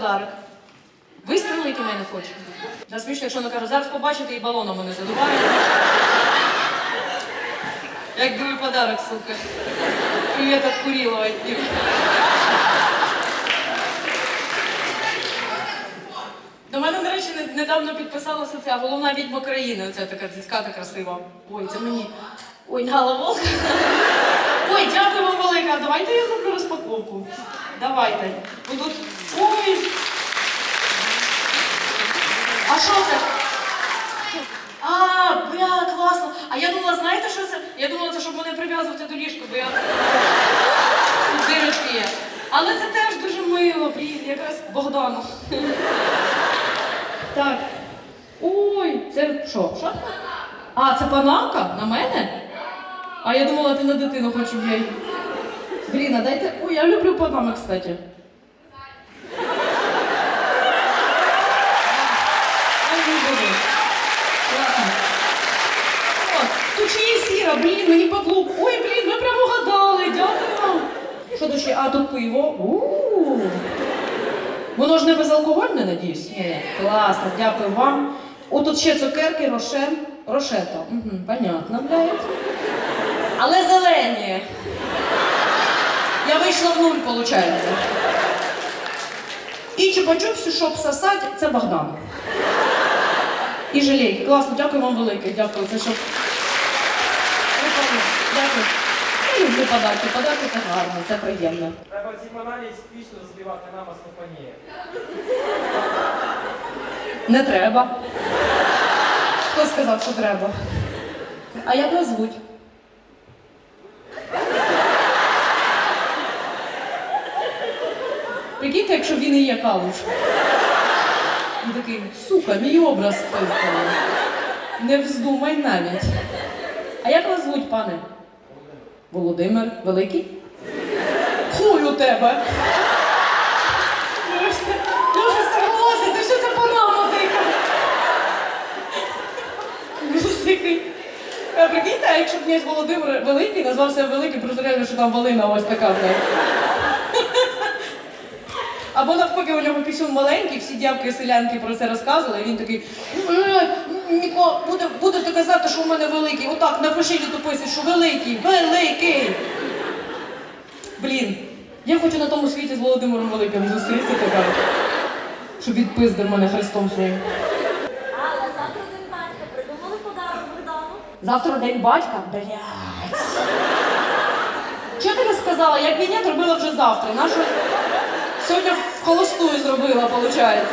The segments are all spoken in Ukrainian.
подарок? Вистрелити мене хоче. Да смішно, якщо вона каже, зараз побачите і балоном мене задуває. Як другий подарок, сука. Привіт от Курілова. До мене, до речі, недавно підписалася ця головна відьма країни. Оця така диската красива. Ой, це мені. Ой, Гала Волк. Ой, дякую вам велике. А Давайте я зроблю розпаковку. Давайте. Ви тут. Ой. А що це? А, бля, класно. А я думала, знаєте, що це? Я думала, це щоб мене прив'язувати до ліжка, бо я дирочки є. Але це теж дуже мило, блін, якраз Богдану. Так. Ой, це що? Що? А, це панамка? На мене? А я думала, ти на дитину хочеш я. Блін, дайте. Ой, я люблю панами, кстати. Тут ще блін, мені подлук. Ой, блін, ми прямо гадали, дякую вам. Що тут ще? А, тут пиво. У-у-у. Воно ж не безалкогольне, надіюсь? Ні. Класно, дякую вам. О, тут ще цукерки, рошен. Рошето. Угу, понятно, блядь. Але зелені. Вийшла в нуль, виходить. І чупа-чупсі, щоб сосати, це Богдан. І жалейки. Класно, дякую вам велике. Дякую. Це щоб. Прикольно. Дякую. Я люблю подарки. Подарки це гарно, це приємно. Треба ці баналі спішно збивати нам Астофанія. Не треба. Хто сказав, що треба? А як вас звуть? Прикиньте, якщо він і є калуш. Він такий, сука, мій образ пиздили. Не вздумай навіть. А як вас звуть, пане? Володимир Великий? Хуй у тебе! Я вже я це що це панама дика? Гусикий. А прикиньте, а якщо князь Володимир Великий назвався Великий, просто реально, що там Волина ось така. Блядь. Або навпаки, у нього пісюн маленький, всі дівки селянки про це розказували, і він такий, «Е, Ніко, буде, будете казати, що у мене великий. Отак, напиши літописі, що великий, великий. Блін, я хочу на тому світі з Володимиром Великим зустрітися така, щоб відпиздив мене Христом своїм. Але завтра день батька. Придумали подарок Богдану? Завтра день батька? Блять. Чого ти не сказала? Як ні, робила вже завтра. Нашу сьогодні в холостую зробила, виходить.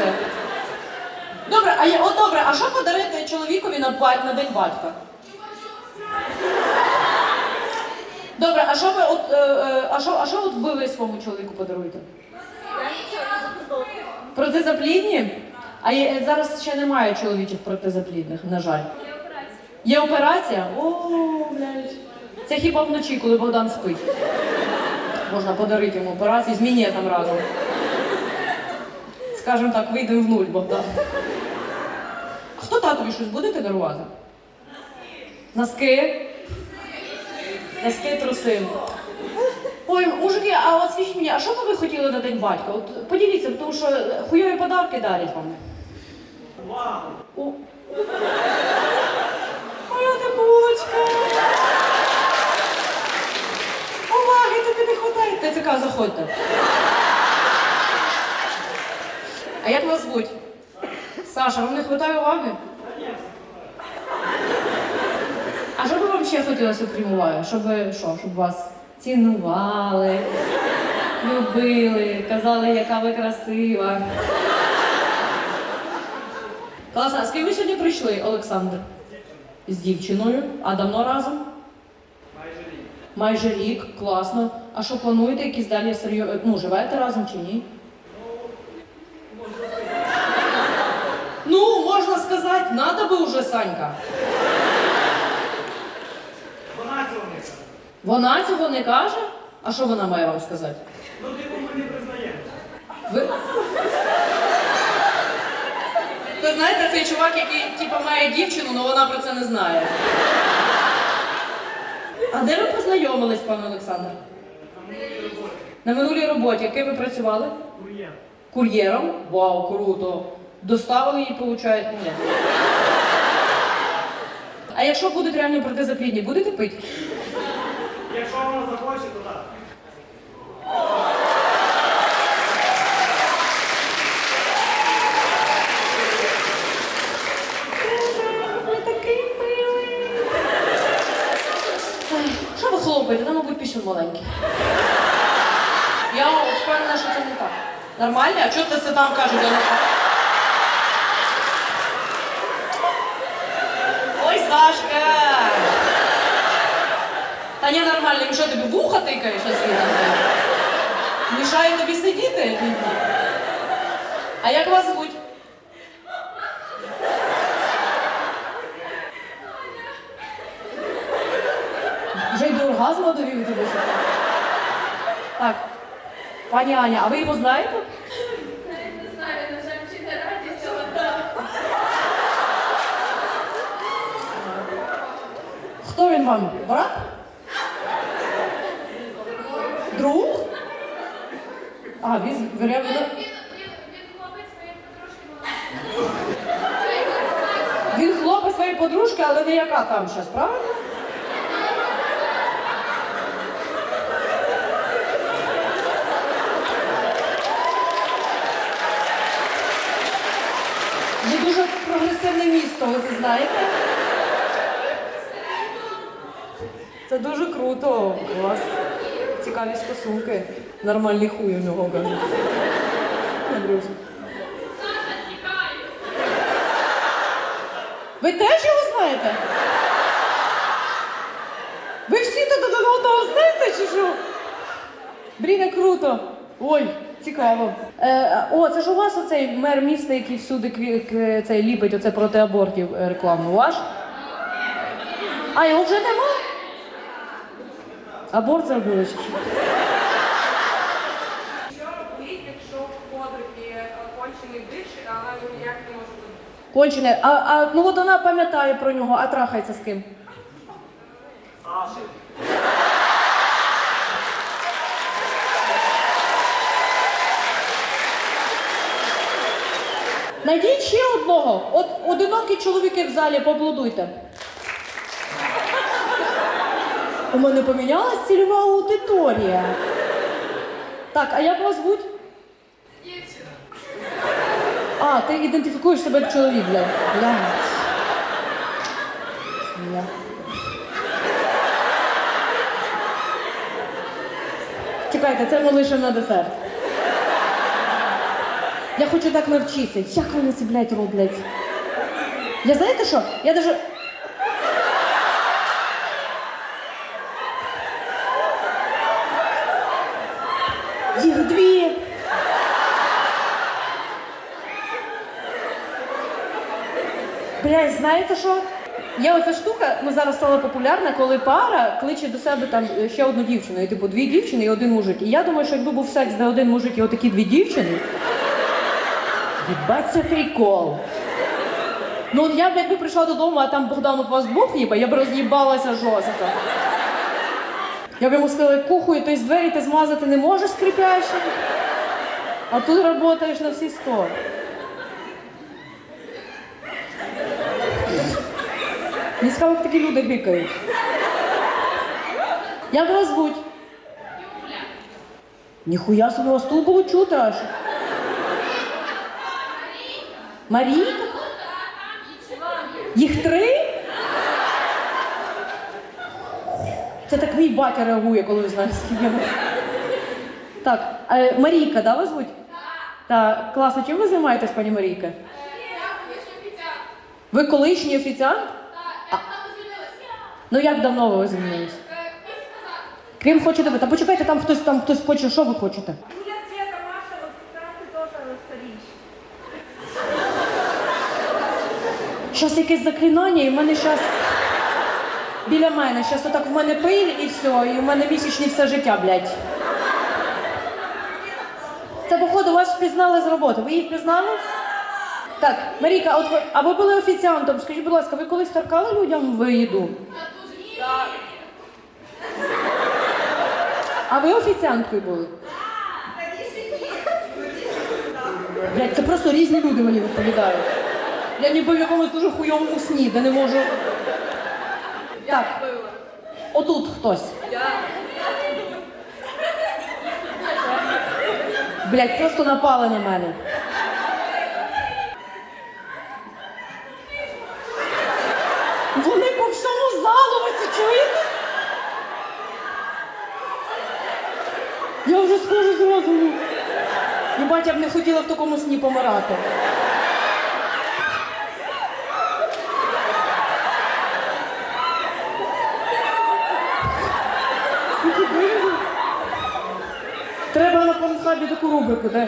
Добре, а я, от добре, а що подарити чоловікові на, на день батька? Добре, а що ви от, е, е, а що, а що от ви своєму чоловіку подаруєте? Протизаплідні? А є, зараз ще немає чоловічих протизаплідних, на жаль. Є операція? О, блядь. Це хіба вночі, коли Богдан спить. Можна подарити йому операцію з мінетом разом. Скажем так, вийдемо в нуль, Богдан. А хто татові щось будете дарувати? Носки? Носки труси. Ой, мужики, а от скажіть мені, а що би ви хотіли на день батька? От поділіться, тому що хуйові подарки дарять вам. Вау! Моя ти булочка. Уваги тобі не хватає. ТЦК, заходьте. А як вас звуть? Саша, вам не вистачає уваги? А що би вам ще хотілося окрім уваги? Щоб ви що? Щоб вас цінували, любили, казали, яка ви красива. Класно, а з ким ви сьогодні прийшли, Олександр? З дівчиною. А давно разом? Майже рік. Майже рік, класно. А що плануєте якісь далі серйозні? Ну, живете разом чи ні? Ну, можна сказати, надо би уже, Санька. Вона цього не каже. Вона цього не каже? А що вона має вам сказати? Ну, типу, ми не признаємося. Ви... Ви знаєте, цей чувак, який типу, має дівчину, але вона про це не знає. А де ви познайомились, пане Олександр? На минулій роботі. яким ви працювали? Кур'єр. Кур'єром? Вау, круто. Доставили її, виходить? Ні. А якщо будуть реально протизаплідні, будете пити? Якщо вона захоче, то так. Ви такий милий. Ай, Що ви пісюн маленький. Я впевнена, що це не так. Нормально? А чого ти це там кажеш? Ой, Сашка! Та ні, нормально, що тобі вуха тикаєш, а світа? Мішає тобі сидіти? А як вас звуть? Вже й до оргазму довів тебе. що? Так. Пані Аня, а ви його знаєте? Не знаю, на жаль, чи не але так. Хто він вам? Брат? Друг? А, він. Він, він, хлопець своєї подружки Він хлопець своєї подружки, але не яка там щас, правильно? Ви дуже прогресивне місто, ви це знаєте? Це дуже круто. У вас цікаві стосунки. Нормальний хуй у нього кажуть. Ви теж його знаєте? Ви всі тут одного знаєте чи що? Блін, як круто. Ой, цікаво. Е, о, це ж у вас оцей мер міста, який всюди кві- цей ліпить оце проти абортів е, рекламу. Ваш? А його вже нема? Аборт зробили що? Робити, якщо подруги кончений диш, але ніяк не може бути? Кончене. А, а ну от вона пам'ятає про нього, а трахається з ким? Найдіть ще одного. От одинокі чоловіки в залі, поаплодуйте. У мене помінялась цільова аудиторія. Так, а як вас звуть? А, ти ідентифікуєш себе як чоловік, блядь. Блядь. Свиня. Чекайте, це ми лише на десерт. Я хочу так навчитися. Як вони це, блядь, роблять? Я знаєте що? Я даже. Їх дві. Блядь, знаєте що? Є оця штука, ну зараз стала популярна, коли пара кличе до себе там е, ще одну дівчину, і типу дві дівчини і один мужик. І я думаю, що якби був секс, де один мужик і отакі дві дівчини. Їбать, це прикол. Ну от я б якби прийшла додому, а там Богдан у вас двох їба, я б роз'їбалася жорстко. Я б йому сказала, кухою, то з двері ти змазати не можеш скрипяще, а тут працюєш на всі сто. Мені цікаво, як такі люди гикають. Як вас звуть? Юля. Ніхуя собі вас тут було чути аж. Марійка? Їх три? Це так мій батя реагує, коли знає, скільки. Так, е, Марійка, да, вас звуть? Так. класно. Чим ви займаєтесь, пані Марійка? Я колишня офіціант. Ви колишній офіціант? Так. Ну як давно ви звільнились? Місяць. Крім хочете ви. Та почекайте, там хтось там хтось хоче, що ви хочете? Щас якесь заклинання, і в мене щас біля мене. Щас отак в мене пиль і все, і в мене місячні все життя, блядь. Це, походу, вас впізнали з роботи. Ви її впізнали? Так, Маріка, от ви, а ви були офіціантом. Скажіть, будь ласка, ви колись торкали людям в їду? А ви офіціанткою були? Блядь, це просто різні люди мені відповідають. Я ніби в якомусь дуже хуйовому сні, де не можу. Так, отут хтось. Я. Блядь, просто напали на мене. Вони по всьому залу, ви це чуєте? Я вже схожу з розуму. Єбать, я б не хотіла в такому сні помирати. Панхабі таку рубрику, де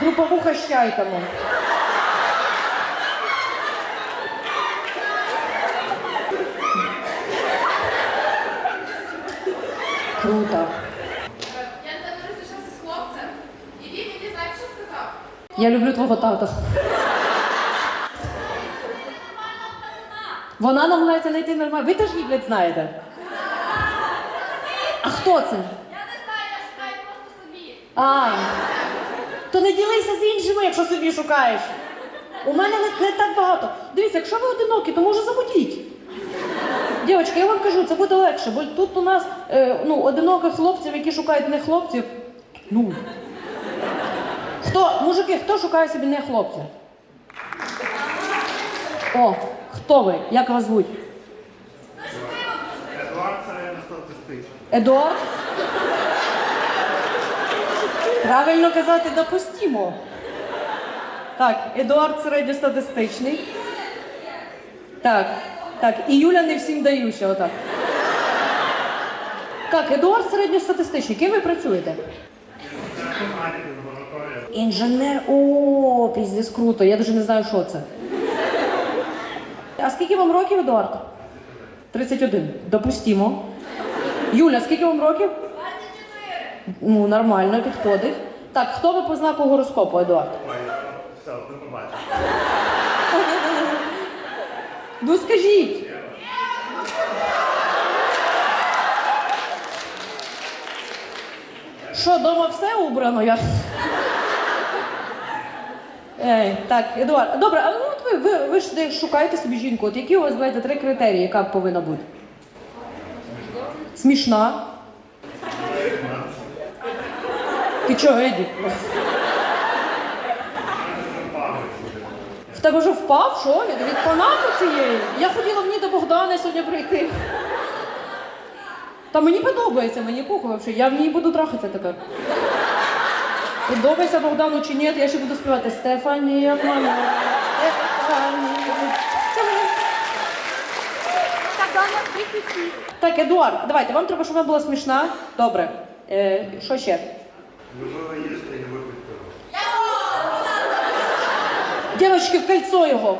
груповуха з. Круто. Я недавно розійшлася з хлопцем, і він мені знаєш, що сказав? Я люблю твого тата. Вона намагається знайти нормально. Ви теж її, блядь, знаєте. А хто це? Я не знаю, я шукаю просто собі. А, то не ділися з іншими, якщо собі шукаєш. У мене не, не так багато. Дивіться, якщо ви одинокі, то може заводіть. Дівчатки, я вам кажу, це буде легше, бо тут у нас е, ну, одиноких хлопців, які шукають не хлопців. Ну. Хто, мужики, хто шукає собі не хлопця? О, хто ви? Як вас звуть? Едуард це не статистичний. Едуард? Правильно казати допустимо. Так, Едуард середньостатистичний. Так, так, і Юля не всім даюча, отак. Так, Едуард середньостатистичний. Ким ви працюєте? Інженер. О, піздець круто. Я навіть не знаю, що це. А скільки вам років, Едуард? 31. Допустимо. Юля, скільки вам років? 24. Ну, нормально, підходить. Так, хто ви по знаку гороскопу, Едуард? Ой, все, ти побачиш. Ну скажіть. Що, дома все убрано? Я... Ей, так, Едуард. Добре, а ну от ви, ви, ви ж де шукаєте собі жінку. От які у вас знаєте три критерії, яка повинна бути? Смішна. Ти чого, Еді? В тебе вже впав, що? Від, від панамки цієї? Я хотіла мені до Богдана сьогодні прийти. Та мені подобається, мені похуй взагалі. Я в ній буду трахатися тепер. Подобається Богдану чи ні, я ще буду співати Стефанія моя, Стефанія. Це мені. Так, Едуард, давайте, вам треба, щоб вона була смішна. Добре. Е, що ще? Любила їсти і випити пиво. Дівчатки, в кольцо його.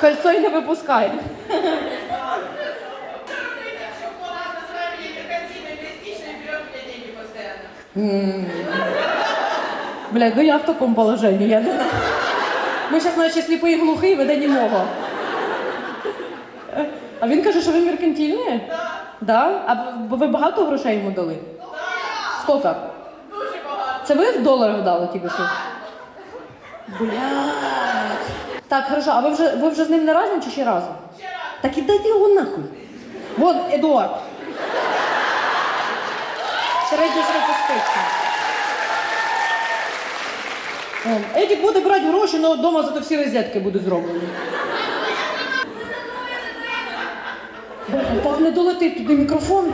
Кольцо й не випускай. І. Блядь, ну я в такому положенні. Я не. Ми зараз, наче сліпий і глухий, веде німого. А він каже, що ви меркантильні? Да. А ви багато грошей йому дали? Скільки? Це ви в доларах дали тільки що? Блядь. Так, хорошо, а ви вже, ви вже з ним не разом чи ще разом? Ще раз. Так і дайте його нахуй. Вон, Едуард. Середньостатистичний. Вон, Едік буде брати гроші, але вдома зато всі розетки будуть зроблені. Так не долетить туди мікрофон.